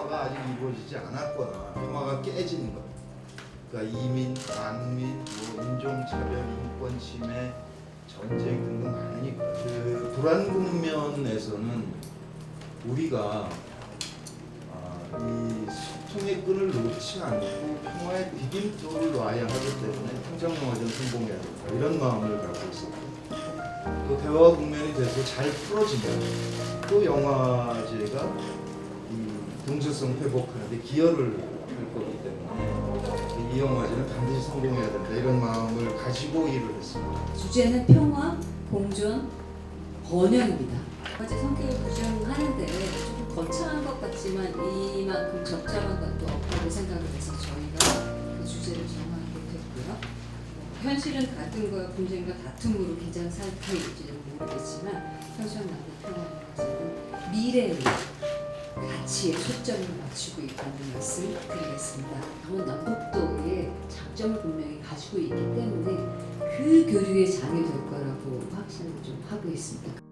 평화가 아직 이루어지지 않았거나 평화가 깨지는 것. 그러니까 이민, 난민, 뭐 인종차별, 인권 침해, 전쟁 등등 많으니까 그 불안 국면에서는 우리가 아, 이 소통의 끈을 놓지 않고 평화의 디딤돌을 놔야 하기 때문에 평창영화제는 성공해야 된다 이런 마음을 갖고 있었고 또 대화 국면이 돼서 잘 풀어지면 또 영화제가 이 동서성 회복하는데 기여를 할 거기 때문에 이 영화제는 반드시 성공해야 된다 이런 마음을 가지고 일을 했습니다. 주제는 평화, 공존, 번영입니다. 어제 성격을 부정하는데 조금 거창한 것 같지만 이만큼 적절한 것도 없다고 생각을 해서 저희가 그 주제를 정하게 됐고요. 뭐 현실은 갈등과 분쟁과 다툼으로 긴장 상태일지는 모르겠지만 평창남북 평화영화제는 미래의 가치에 초점을 맞추고 있다는 말씀 드리겠습니다. 강원 남북도의 장점을 분명히 가지고 있기 때문에 그 교류의 장이 될 거라고 확신을 좀 하고 있습니다.